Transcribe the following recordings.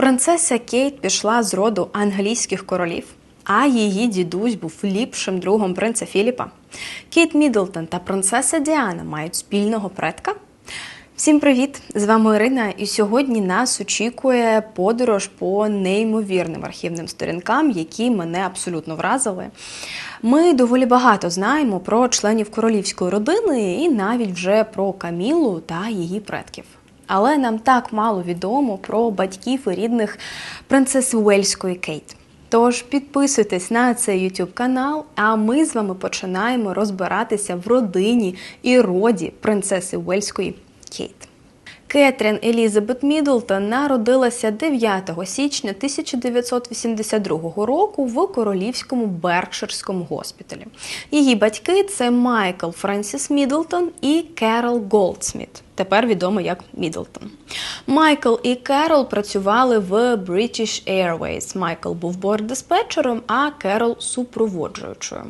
Принцеса Кейт пішла з роду англійських королів, а її дідусь був ліпшим другом принца Філіпа. Кейт Мідлтон та принцеса Діана мають спільного предка. Всім привіт! З вами Ірина, і сьогодні нас очікує подорож по неймовірним архівним сторінкам, які мене абсолютно вразили. Ми доволі багато знаємо про членів королівської родини і навіть вже про Камілу та її предків. Але нам так мало відомо про батьків і рідних принцеси Уельської Кейт. Тож підписуйтесь на цей YouTube канал, а ми з вами починаємо розбиратися в родині і роді принцеси Уельської Кейт. Кетрін Елізабет Мідлтон народилася 9 січня 1982 року в королівському Беркширському госпіталі. Її батьки це Майкл Френсіс Мідлтон і Керол Голдсміт, тепер відомо як Мідлтон. Майкл і Керол працювали в British Airways. Майкл був бортдиспетчером, а Керол супроводжуючою.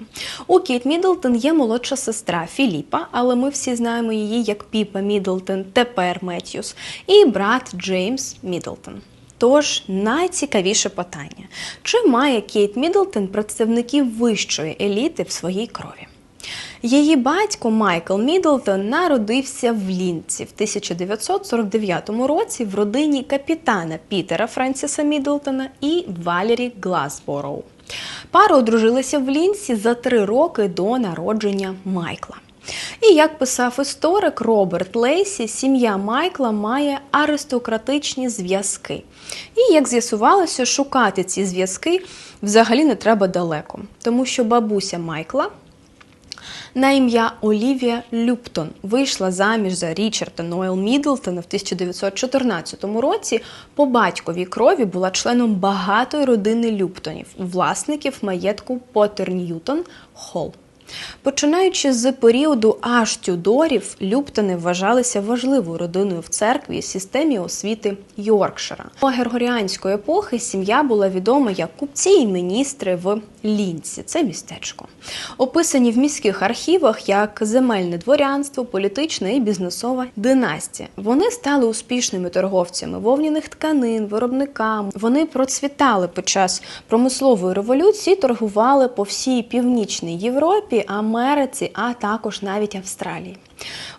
У Кейт Мідлтон є молодша сестра Філіпа, але ми всі знаємо її як Піпа Мідлтон, тепер Меттьюс, і брат Джеймс Мідлтон. Тож найцікавіше питання: чи має Кейт Мідлтон представників вищої еліти в своїй крові? Її батько Майкл Мідлтон народився в Лінці в 1949 році в родині капітана Пітера Френсіса Мідлтона і Валері Гласбороу. Пара одружилася в Лінці за три роки до народження Майкла. І як писав історик Роберт Лейсі, сім'я Майкла має аристократичні зв'язки. І як з'ясувалося, шукати ці зв'язки взагалі не треба далеко, тому що бабуся Майкла на ім'я Олівія Люптон вийшла заміж за Річарда Ноел Мідлтона в 1914 році. По батьковій крові була членом багатої родини Люптонів, власників маєтку Поттер Ньютон Холл. Починаючи з періоду аж Тюдорів, Люптони вважалися важливою родиною в церкві і системі освіти Йоркшира. До гергоріанської епохи сім'я була відома як купці і міністри в Лінці. Це містечко. Описані в міських архівах як земельне дворянство, політична і бізнесова династія. Вони стали успішними торговцями вовняних тканин, виробниками. Вони процвітали під час промислової революції, торгували по всій північній Європі. Америці, а також навіть Австралії.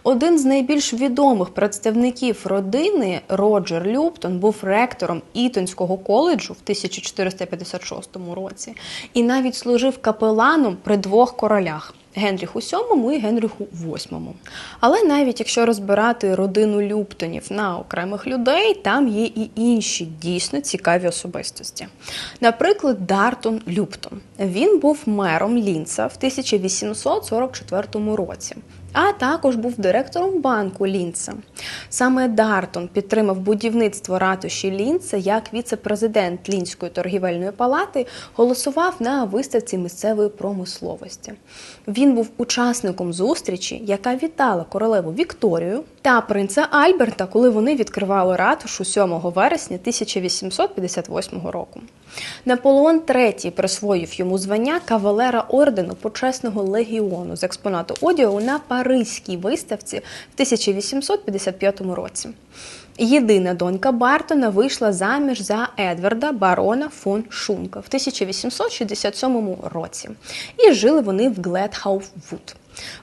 Один з найбільш відомих представників родини Роджер Люптон був ректором Ітонського коледжу в 1456 році і навіть служив капеланом при двох королях. Генріху VII і Генріху VIII. Але навіть якщо розбирати родину Люптонів на окремих людей, там є і інші дійсно цікаві особистості. Наприклад, Дартон Люптон. Він був мером Лінца в 1844 році. А також був директором банку Лінца. Саме Дартон підтримав будівництво ратуші Лінца як віце-президент Лінської торгівельної палати, голосував на виставці місцевої промисловості. Він був учасником зустрічі, яка вітала королеву Вікторію та принца Альберта, коли вони відкривали ратушу 7 вересня 1858 року. Наполеон III присвоїв йому звання кавалера ордену почесного легіону з експонату одягу на Паризькій виставці в 1855 році. Єдина донька Бартона вийшла заміж за Едварда барона фон Шунка в 1867 році. І жили вони в Гледхауф-Вуд.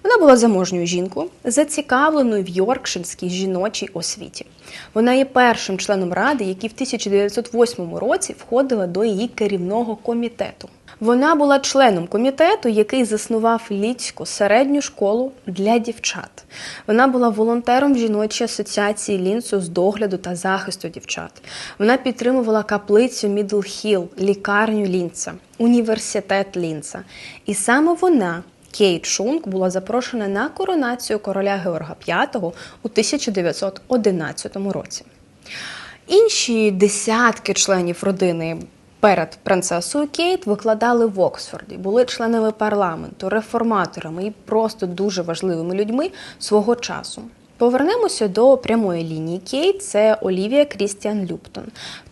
Вона була заможньою жінкою, зацікавленою в Йоркширській жіночій освіті. Вона є першим членом ради, який в 1908 році входила до її керівного комітету. Вона була членом комітету, який заснував Ліцьку середню школу для дівчат. Вона була волонтером в жіночій асоціації Лінцу з догляду та захисту дівчат. Вона підтримувала каплицю Мідл Хіл, лікарню Лінца, університет Лінца. І саме вона. Кейт Шунк була запрошена на коронацію короля Георга V у 1911 році. Інші десятки членів родини перед принцесою Кейт викладали в Оксфорді, були членами парламенту, реформаторами і просто дуже важливими людьми свого часу. Повернемося до прямої лінії Кейт. Це Олівія Крістіан Люптон.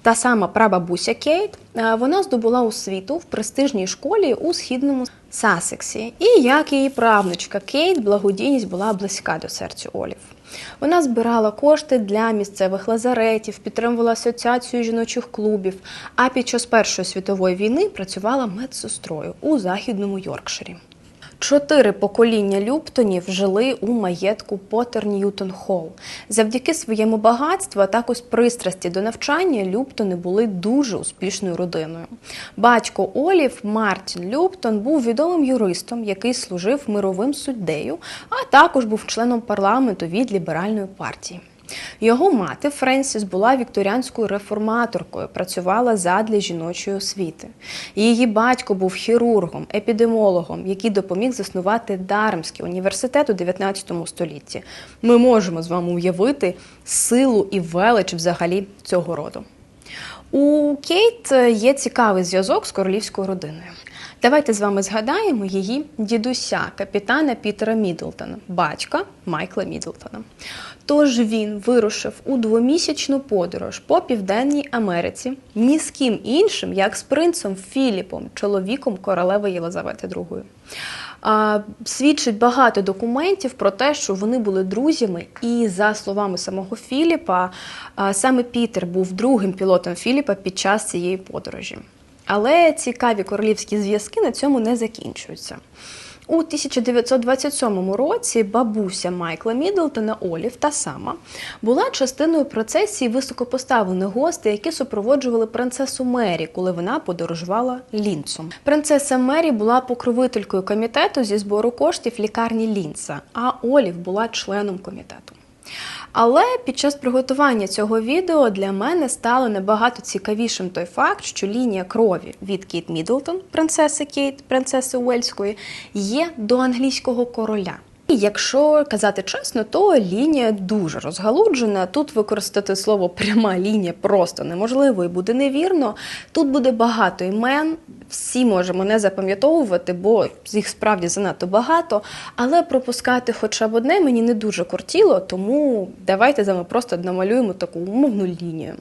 Та сама прабабуся Кейт. Вона здобула освіту в престижній школі у східному Сасексі. І як її правнучка Кейт, благодійність була близька до серцю Олів. Вона збирала кошти для місцевих лазаретів, підтримувала асоціацію жіночих клубів. А під час Першої світової війни працювала медсестрою у західному Йоркширі. Чотири покоління Люптонів жили у маєтку Поттер Ньютон Холл. Завдяки своєму багатству, а також пристрасті до навчання, Люптони були дуже успішною родиною. Батько Олів Мартін Люптон був відомим юристом, який служив мировим суддею, а також був членом парламенту від ліберальної партії. Його мати Френсіс була вікторіанською реформаторкою, працювала задля жіночої освіти. Її батько був хірургом, епідемологом, який допоміг заснувати Дармський університет у 19 столітті. Ми можемо з вами уявити силу і велич взагалі цього роду. У Кейт є цікавий зв'язок з королівською родиною. Давайте з вами згадаємо її дідуся, капітана Пітера Мідлтона, батька Майкла Мідлтона. Тож він вирушив у двомісячну подорож по Південній Америці ні з ким іншим, як з принцем Філіпом, чоловіком королеви Єлизавети II. А, Свідчить багато документів про те, що вони були друзями, і за словами самого Філіпа, а, саме Пітер був другим пілотом Філіпа під час цієї подорожі. Але цікаві королівські зв'язки на цьому не закінчуються. У 1927 році бабуся Майкла Мідлтона Олів та сама була частиною процесії високопоставлених гостей, які супроводжували принцесу Мері, коли вона подорожувала лінцом. Принцеса Мері була покровителькою комітету зі збору коштів лікарні Лінца, а Олів була членом комітету. Але під час приготування цього відео для мене стало набагато цікавішим той факт, що лінія крові від Кейт Мідлтон, принцеси Кейт, принцеси Уельської, є до англійського короля. Якщо казати чесно, то лінія дуже розгалуджена. Тут використати слово пряма лінія просто неможливо і буде невірно. Тут буде багато імен, всі можемо не запам'ятовувати, бо їх справді занадто багато. Але пропускати хоча б одне мені не дуже кортіло, тому давайте з вами просто намалюємо таку умовну лінію.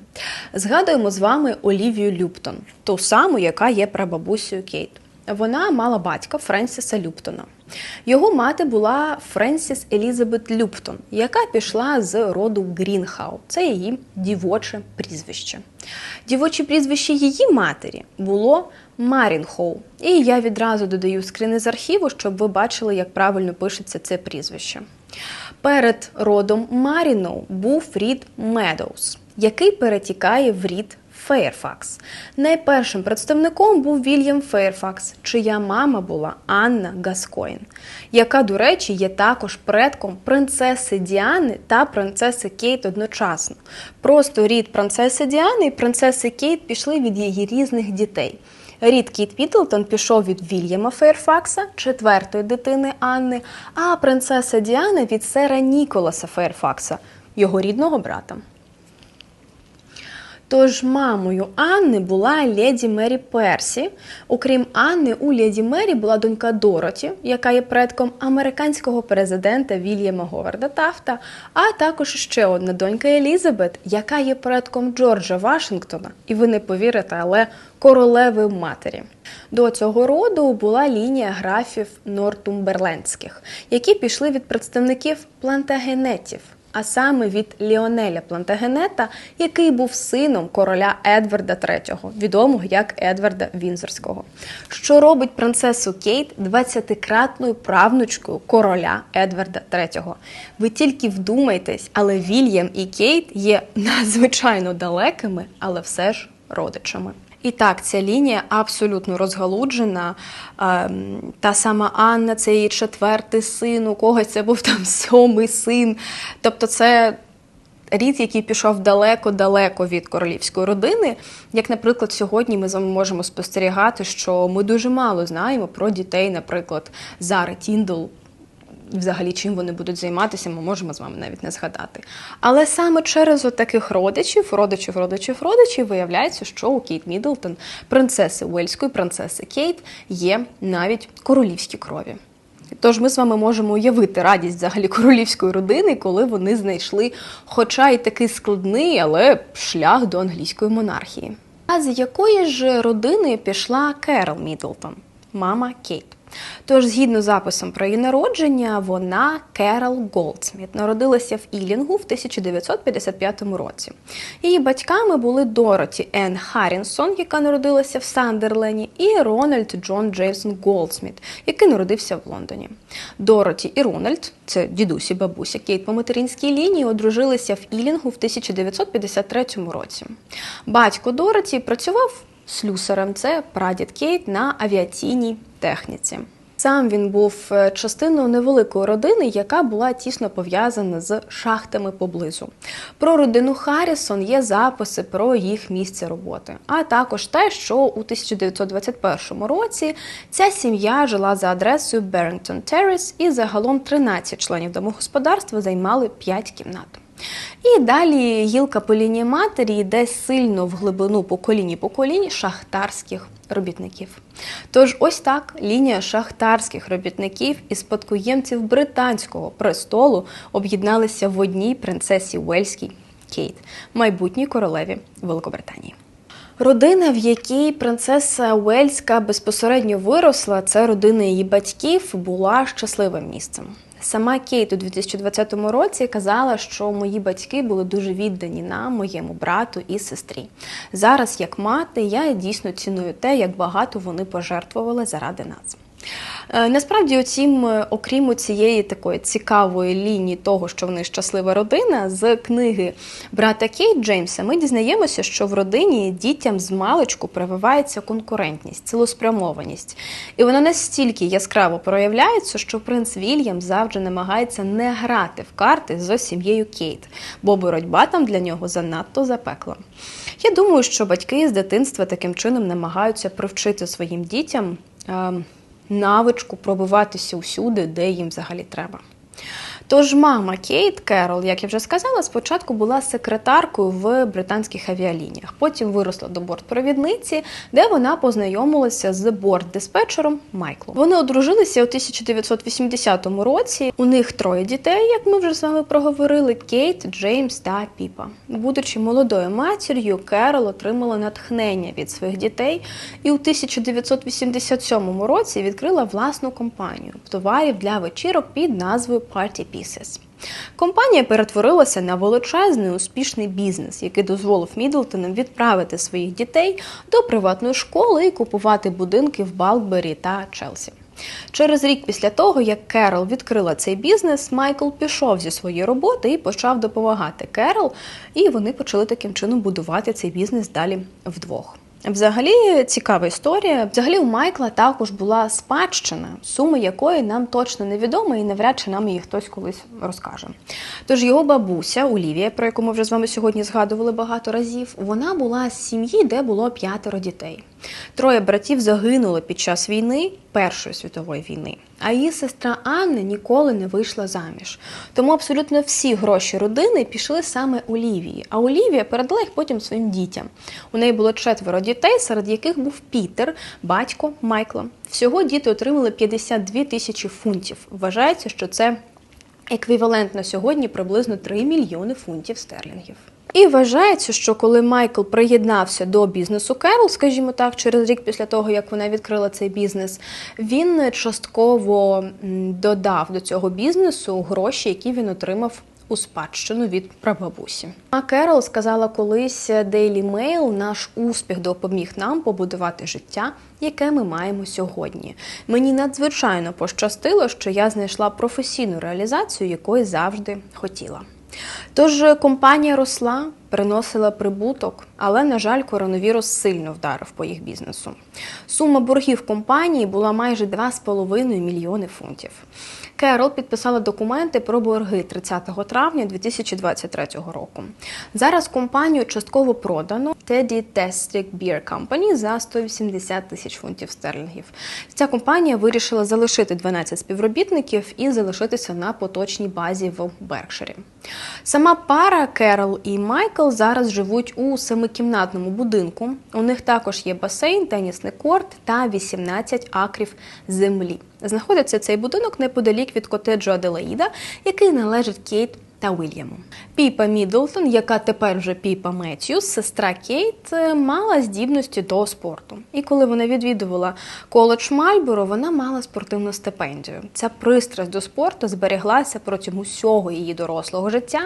Згадуємо з вами Олівію Люптон, ту саму, яка є прабабусею Кейт. Вона мала батька Френсіса Люптона. Його мати була Френсіс Елізабет Люптон, яка пішла з роду Грінхау. Це її дівоче прізвище. Дівоче прізвище її матері було Марінхоу. І я відразу додаю скрини з архіву, щоб ви бачили, як правильно пишеться це прізвище. Перед родом Маріноу був рід Медоуз, який перетікає в рід Фейрфакс. Найпершим представником був Вільям Фейрфакс, чия мама була Анна Гаскоїн, яка, до речі, є також предком принцеси Діани та принцеси Кейт одночасно. Просто рід принцеси Діани і принцеси Кейт пішли від її різних дітей. Рід Кіт Мідлтон пішов від Вільяма Фейрфакса, четвертої дитини Анни, а принцеса Діана від сера Ніколаса Фейрфакса, його рідного брата. Тож мамою Анни була леді Мері Персі. Окрім Анни, у леді Мері була донька Дороті, яка є предком американського президента Вільяма Говарда Тафта, а також ще одна донька Елізабет, яка є предком Джорджа Вашингтона, і ви не повірите, але королеви матері. До цього роду була лінія графів Нортумберлендських, які пішли від представників плантагенетів а саме від Ліонеля Плантагенета, який був сином короля Едварда III, відомого як Едварда Вінзорського, що робить принцесу Кейт 20-кратною правнучкою короля Едварда III. Ви тільки вдумайтесь, але Вільям і Кейт є надзвичайно далекими, але все ж родичами. І так, ця лінія абсолютно розгалуджена. Ем, та сама Анна, це її четвертий син, у когось це був там сьомий син. Тобто, це рід, який пішов далеко-далеко від королівської родини. Як, наприклад, сьогодні ми можемо спостерігати, що ми дуже мало знаємо про дітей, наприклад, Зари Тіндл взагалі чим вони будуть займатися, ми можемо з вами навіть не згадати. Але саме через таких родичів, родичів, родичів, родичів, виявляється, що у Кейт Мідлтон, принцеси Уельської, принцеси Кейт, є навіть королівські крові. Тож ми з вами можемо уявити радість взагалі королівської родини, коли вони знайшли, хоча й такий складний, але шлях до англійської монархії. А з якої ж родини пішла Керол Мідлтон, мама Кейт? Тож, згідно з записом про її народження, вона Керол Голдсміт народилася в Ілінгу в 1955 році. Її батьками були Дороті Енн Харрінсон, яка народилася в Сандерлені, і Рональд Джон Джейсон Голдсміт, який народився в Лондоні. Дороті і Рональд, це дідусь і бабуся Кейт по материнській лінії, одружилися в Ілінгу в 1953 році. Батько Дороті працював слюсарем, це прадід Кейт на авіаційній техніці. Сам він був е, частиною невеликої родини, яка була тісно пов'язана з шахтами поблизу. Про родину Харрісон є записи про їх місце роботи, а також те, що у 1921 році ця сім'я жила за адресою Берінгтон Терріс і загалом 13 членів домогосподарства займали 5 кімнат. І далі гілка по лінії матері йде сильно в глибину поколінь поколінь шахтарських робітників. Тож ось так лінія шахтарських робітників і спадкоємців британського престолу об'єдналися в одній принцесі Уельській Кейт, майбутній королеві Великобританії. Родина, в якій принцеса Уельська безпосередньо виросла, це родина її батьків, була щасливим місцем. Сама Кейт у 2020 році казала, що мої батьки були дуже віддані нам, моєму брату і сестрі. Зараз, як мати, я дійсно ціную те, як багато вони пожертвували заради нас. Е, насправді, оцім, е, окрім цієї такої цікавої лінії того, що вони щаслива родина, з книги брата Кейт Джеймса ми дізнаємося, що в родині дітям з маличку прививається конкурентність, цілеспрямованість. І вона настільки яскраво проявляється, що принц Вільям завжди намагається не грати в карти з сім'єю Кейт, бо боротьба там для нього занадто запекла. Я думаю, що батьки з дитинства таким чином намагаються привчити своїм дітям. Навичку пробиватися усюди, де їм взагалі треба. Тож мама Кейт Керол, як я вже сказала, спочатку була секретаркою в британських авіалініях. Потім виросла до бортпровідниці, де вона познайомилася з бортдиспетчером Майклом. Вони одружилися у 1980 році. У них троє дітей, як ми вже з вами проговорили: Кейт, Джеймс та Піпа. Будучи молодою матір'ю, Керол отримала натхнення від своїх дітей і у 1987 році відкрила власну компанію товарів для вечірок під назвою Party Pieces. Компанія перетворилася на величезний успішний бізнес, який дозволив Мідлтонам відправити своїх дітей до приватної школи і купувати будинки в Балкбері та Челсі. Через рік після того, як Керол відкрила цей бізнес, Майкл пішов зі своєї роботи і почав допомагати Керол, і вони почали таким чином будувати цей бізнес далі вдвох. Взагалі цікава історія. Взагалі у Майкла також була спадщина, суми якої нам точно невідома і навряд чи нам її хтось колись розкаже. Тож його бабуся Олівія, про яку ми вже з вами сьогодні згадували багато разів, вона була з сім'ї, де було п'ятеро дітей. Троє братів загинули під час війни Першої світової війни, а її сестра Анна ніколи не вийшла заміж. Тому абсолютно всі гроші родини пішли саме Олівії. А Олівія передала їх потім своїм дітям. У неї було четверо дітей, серед яких був Пітер, батько Майкла. Всього діти отримали 52 тисячі фунтів. Вважається, що це еквівалент на сьогодні приблизно 3 мільйони фунтів стерлінгів. І вважається, що коли Майкл приєднався до бізнесу Керол, скажімо так, через рік після того, як вона відкрила цей бізнес, він частково додав до цього бізнесу гроші, які він отримав. У спадщину від прабабусі. А Керол сказала колись Daily Mail, наш успіх допоміг нам побудувати життя, яке ми маємо сьогодні. Мені надзвичайно пощастило, що я знайшла професійну реалізацію, якої завжди хотіла. Тож компанія росла, приносила прибуток, але, на жаль, коронавірус сильно вдарив по їх бізнесу. Сума боргів компанії була майже 2,5 мільйони фунтів. Керол підписала документи про борги 30 травня 2023 року. Зараз компанію частково продано Teddy District Beer Company за 180 тисяч фунтів стерлінгів. Ця компанія вирішила залишити 12 співробітників і залишитися на поточній базі в Беркширі. Сама пара Керол і Майкл зараз живуть у семикімнатному будинку. У них також є басейн, тенісний корт та 18 акрів землі. Знаходиться цей будинок неподалік від котеджу Аделаїда, який належить Кейт та Уільяму. Піпа Мідлтон, яка тепер вже Піпа Меттьюс, сестра Кейт, е, мала здібності до спорту. І коли вона відвідувала коледж Мальборо, вона мала спортивну стипендію. Ця пристрасть до спорту зберіглася протягом усього її дорослого життя.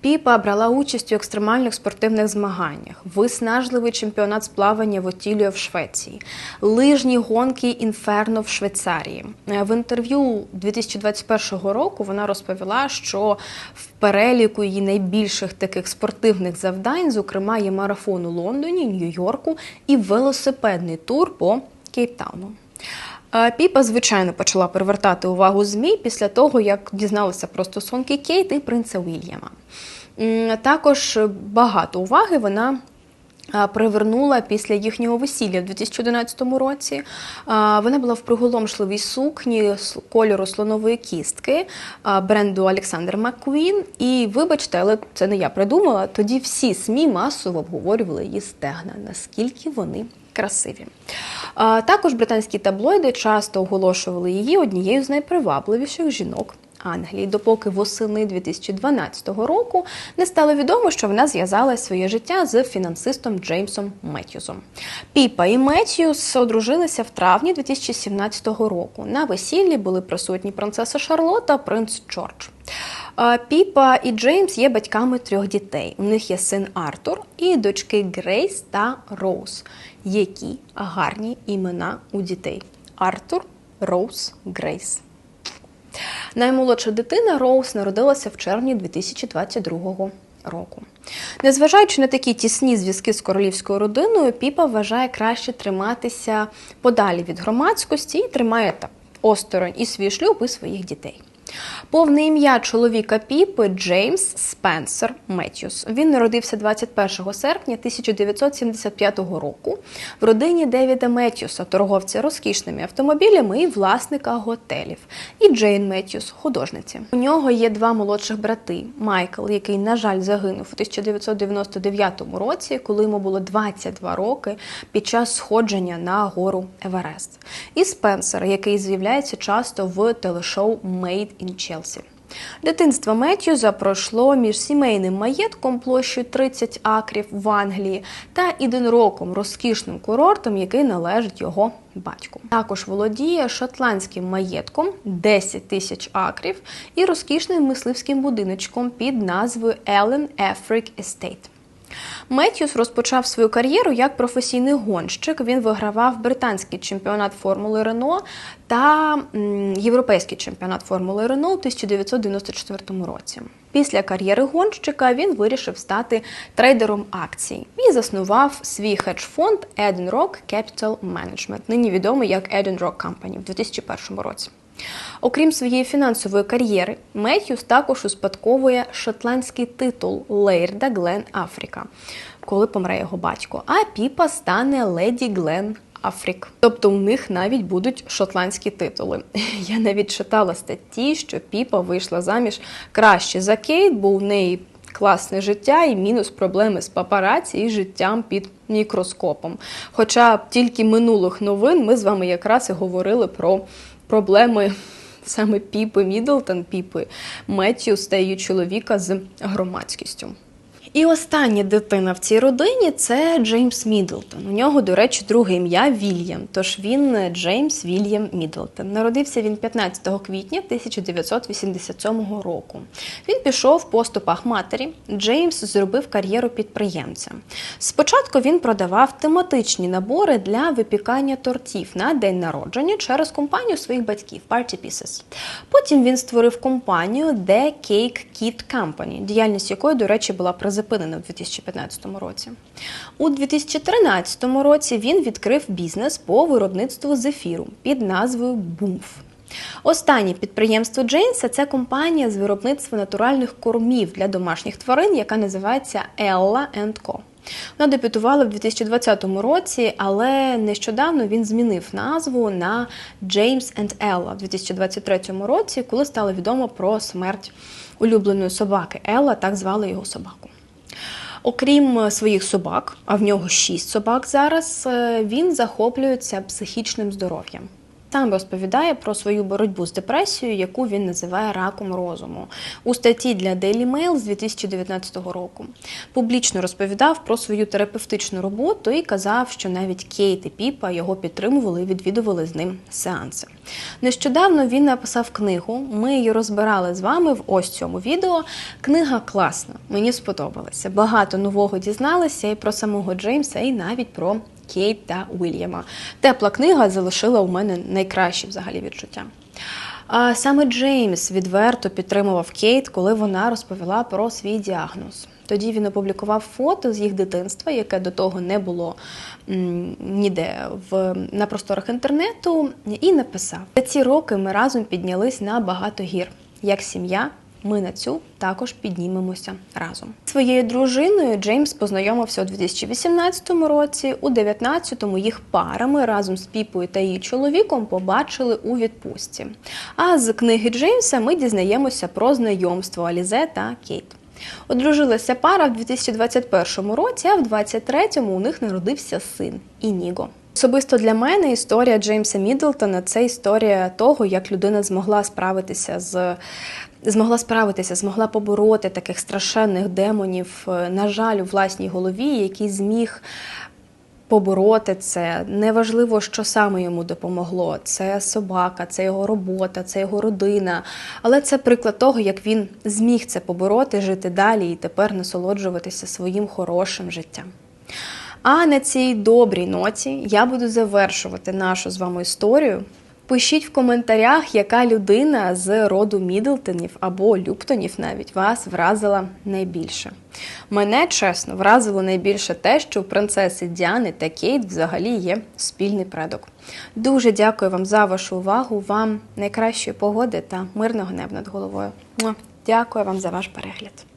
Піпа брала участь у екстремальних спортивних змаганнях, виснажливий чемпіонат з плавання в Отіліо в Швеції, лижні гонки інферно в Швейцарії. Е, В інтерв'ю 2021 року вона розповіла, що в переліку її найбільших таких спортивних завдань, зокрема, є марафон у Лондоні, Нью-Йорку і велосипедний тур по Кейптауну. Е, Піпа, звичайно, почала привертати увагу ЗМІ після того, як дізналася про стосунки Кейт і принца Уільяма. Також багато уваги вона привернула після їхнього весілля в 2011 році. Вона була в приголомшливій сукні с- кольору слонової кістки бренду Олександр Маккуін. І вибачте, але це не я придумала. Тоді всі СМІ масово обговорювали її стегна, наскільки вони красиві. Також британські таблоїди часто оголошували її однією з найпривабливіших жінок Англії, допоки восени 2012 року не стало відомо, що вона зв'язала своє життя з фінансистом Джеймсом Меттьюзом. Піпа і Меттьюз одружилися в травні 2017 року. На весіллі були присутні принцеса Шарлота, принц Джордж. Піпа і Джеймс є батьками трьох дітей. У них є син Артур і дочки Грейс та Роуз. Які гарні імена у дітей: Артур, Роуз, Грейс. Наймолодша дитина Роуз народилася в червні 2022 року. Незважаючи на такі тісні зв'язки з королівською родиною, Піпа вважає краще триматися подалі від громадськості і тримає так осторонь і свій шлюб, і своїх дітей. Повне ім'я чоловіка Піпи Джеймс Спенсер Меттьюс. Він народився 21 серпня 1975 року в родині Девіда Меттьюса, торговця розкішними автомобілями і власника готелів, і Джейн Меттьюс, художниці. У нього є два молодших брати: Майкл, який, на жаль, загинув у 1999 році, коли йому було 22 роки під час сходження на гору Еверест, і Спенсер, який з'являється часто в телешоу Made in Chelsea. Дитинство Меттьюза пройшло між сімейним маєтком площею 30 акрів в Англії та Іденроком, розкішним курортом, який належить його батьку. Також володіє шотландським маєтком 10 тисяч акрів і розкішним мисливським будиночком під назвою Ellen Afric Estate. Меттьюс розпочав свою кар'єру як професійний гонщик. Він вигравав британський чемпіонат формули Рено та європейський чемпіонат формули Рено у 1994 році. Після кар'єри гонщика він вирішив стати трейдером акцій і заснував свій хедж-фонд Eden Rock Capital Management, нині відомий як Eden Rock Company в 2001 році. Окрім своєї фінансової кар'єри, Меттьюс також успадковує шотландський титул Лейрда Глен Афріка, коли помре його батько. А Піпа стане леді Глен Афрік. Тобто у них навіть будуть шотландські титули. Я навіть читала статті, що Піпа вийшла заміж краще за Кейт, бо у неї класне життя і мінус проблеми з папараці і життям під мікроскопом. Хоча тільки минулих новин ми з вами якраз і говорили про проблеми саме Піпи Мідлтон, Піпи Меттіус та її чоловіка з громадськістю. І остання дитина в цій родині це Джеймс Мідлтон. У нього, до речі, друге ім'я Вільям. Тож він Джеймс Вільям Мідлтон. Народився він 15 квітня 1987 року. Він пішов по стопах матері. Джеймс зробив кар'єру підприємця. Спочатку він продавав тематичні набори для випікання тортів на день народження через компанію своїх батьків Party Pieces. Потім він створив компанію The Cake Kit Company, діяльність якої, до речі, була призупинена у 2015 році. У 2013 році він відкрив бізнес по виробництву зефіру під назвою Бумф. Останнє підприємство Джейнса це компанія з виробництва натуральних кормів для домашніх тварин, яка називається Ella Co. Вона дебютувала в 2020 році, але нещодавно він змінив назву на James and Ella в 2023 році, коли стало відомо про смерть улюбленої собаки Елла, так звали його собаку. Окрім е, своїх собак, а в нього шість собак зараз, е, він захоплюється психічним здоров'ям. Сам розповідає про свою боротьбу з депресією, яку він називає раком розуму у статті для Daily Mail з 2019 року. Публічно розповідав про свою терапевтичну роботу і казав, що навіть Кейт і Піпа його підтримували і відвідували з ним сеанси. Нещодавно він написав книгу. Ми її розбирали з вами в ось цьому відео. Книга класна, мені сподобалася. Багато нового дізналася і про самого Джеймса, і навіть про Кейт та Уільяма. Тепла книга залишила у мене найкращі взагалі відчуття. А саме Джеймс відверто підтримував Кейт, коли вона розповіла про свій діагноз. Тоді він опублікував фото з їх дитинства, яке до того не було ніде в на просторах інтернету, і написав: за ці роки ми разом піднялись на багато гір, як сім'я. Ми на цю також піднімемося разом. Своєю дружиною Джеймс познайомився у 2018 році. У 19-му їх парами разом з Піпою та її чоловіком побачили у відпустці. А з книги Джеймса ми дізнаємося про знайомство Алізе та Кейт. Одружилася пара в 2021 році, а в 23-му у них народився син Ініго. Особисто для мене історія Джеймса Мідлтона це історія того, як людина змогла справитися з змогла справитися, змогла побороти таких страшенних демонів, е, на жаль, у власній голові, який зміг побороти це. Неважливо, що саме йому допомогло. Це собака, це його робота, це його родина. Але це приклад того, як він зміг це побороти, жити далі і тепер насолоджуватися своїм хорошим життям. А на цій добрій ноті я буду завершувати нашу з вами історію. Пишіть в коментарях, яка людина з роду Мідлтонів або Люптонів навіть вас вразила найбільше. Мене чесно вразило найбільше те, що у принцеси Діани та Кейт взагалі є спільний предок. Дуже дякую вам за вашу увагу. Вам найкращої погоди та мирного неба над головою. Дякую вам за ваш перегляд.